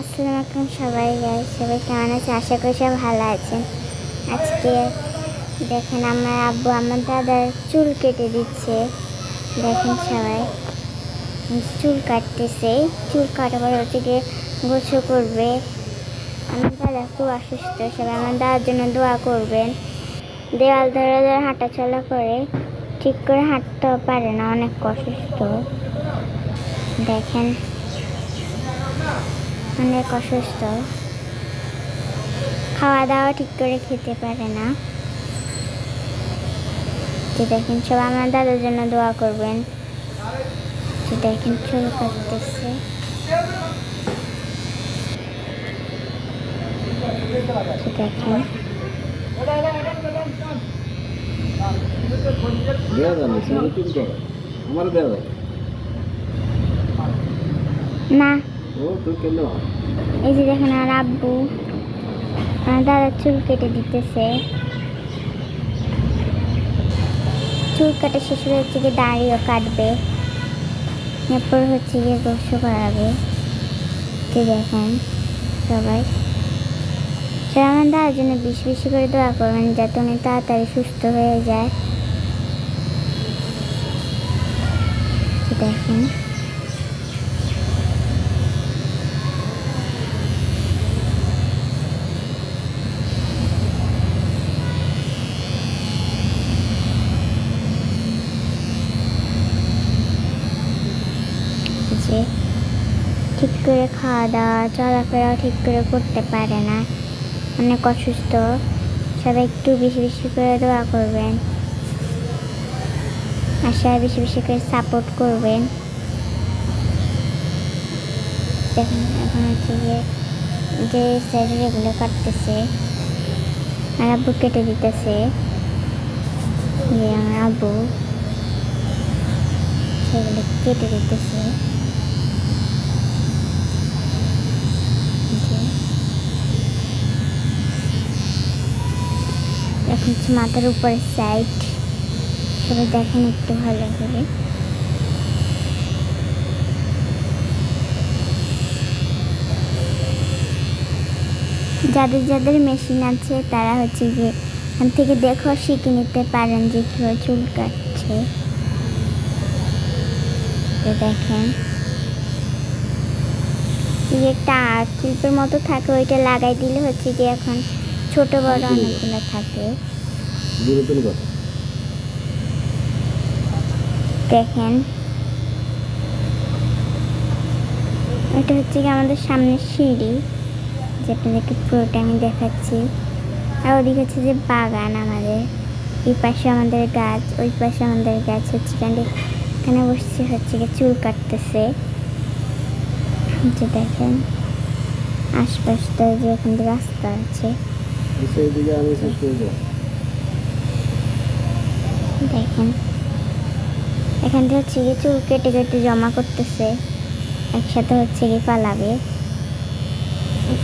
আসসালামু আলাইকুম সবাই। সবাই কেমন আছে? আশা করি সব ভালো আছেন। আজকে দেখেন আমার আব্বু আমার দাদার চুল কেটে দিচ্ছে। দেখেন সবাই, চুল কাটতেছে। চুল কাটা পরে হচ্ছে গিয়ে গোছু করবে। আমার দাদা খুব অসুস্থ, সবাই আমার দাদার জন্য দোয়া করবেন। দেওয়াল ধরে ধরে হাঁটাচলা করে, ঠিক করে হাঁটতেও পারে না, অনেক অসুস্থ। দেখেন অনেক অসুস্থ। খাওয়া দাওয়া ঠিক করে খেতে পারে না। যে দেখেন সব আমার দাদার জন্য দোয়া করবেন। যে দেখেন চুল কাটতেছে যে দেখেন। দেওয়া যাবে সিঙ্গেল চুল করো আমার দেওয়া যাবে। না। এই যে দেখেন আর আব্বু দাদা চুল কেটে দিতেছে। চুল কাটা হয়ে হচ্ছে গিয়ে দাড়িও কাটবে। এরপর হচ্ছে গিয়ে গোসল করাবে। যে দেখেন সবাই। আমার দাদার জন্য বেশি বেশি করে দোয়া করবেন যাতে উনি তাড়াতাড়ি সুস্থ হয়ে যায়। দেখেন। ঠিক করে খাওয়া দাওয়া চলাফেরাও ঠিক করে করতে পারে না। অনেক অসুস্থ। সবাই একটু বেশি বেশি করে দোয়া করবেন। আর সবাই বেশি বেশি করে সাপোর্ট করবেন। দেখুন, এখন হচ্ছে যে যে সাইডের এগুলো কাটতেছে। আর আব্বু কেটে দিতেছে। আমার আব্বু। সেগুলো কেটে দিতেছে যে এখন হচ্ছে মাথার উপরের সাইড সবাই দেখেন একটু ভালো করে। যাদের যাদের মেশিন আছে, তারা হচ্ছে যে এখান থেকে দেখো শিখে নিতে পারেন যে কীভাবে চুল কাটছে। দেখেন। যে একটা আর্ট শিল্পের মতো থাকে, ওইটা লাগাই দিলে হচ্ছে কি এখন ছোট বড় অনেকগুলো থাকে। দেখেন। এটা হচ্ছে কি আমাদের সামনের সিঁড়ি যে আপনাদেরকে পুরোটা আমি দেখাচ্ছি। আর ওদিকে হচ্ছে যে বাগান আমাদের। এই পাশে আমাদের গাছ ওই পাশে আমাদের গাছ হচ্ছে এখানে এখানে বসছে হচ্ছে কি চুল কাটতেছে। যে দেখেন আশপাশটা যে এখান থেকে রাস্তা আছে। সেই দিকে আমি শেষ দেখেন। এখান থেকে হচ্ছে গিয়ে চুল কেটে কেটে জমা করতেছে। একসাথে হচ্ছে গিয়ে পালাবে। শেষ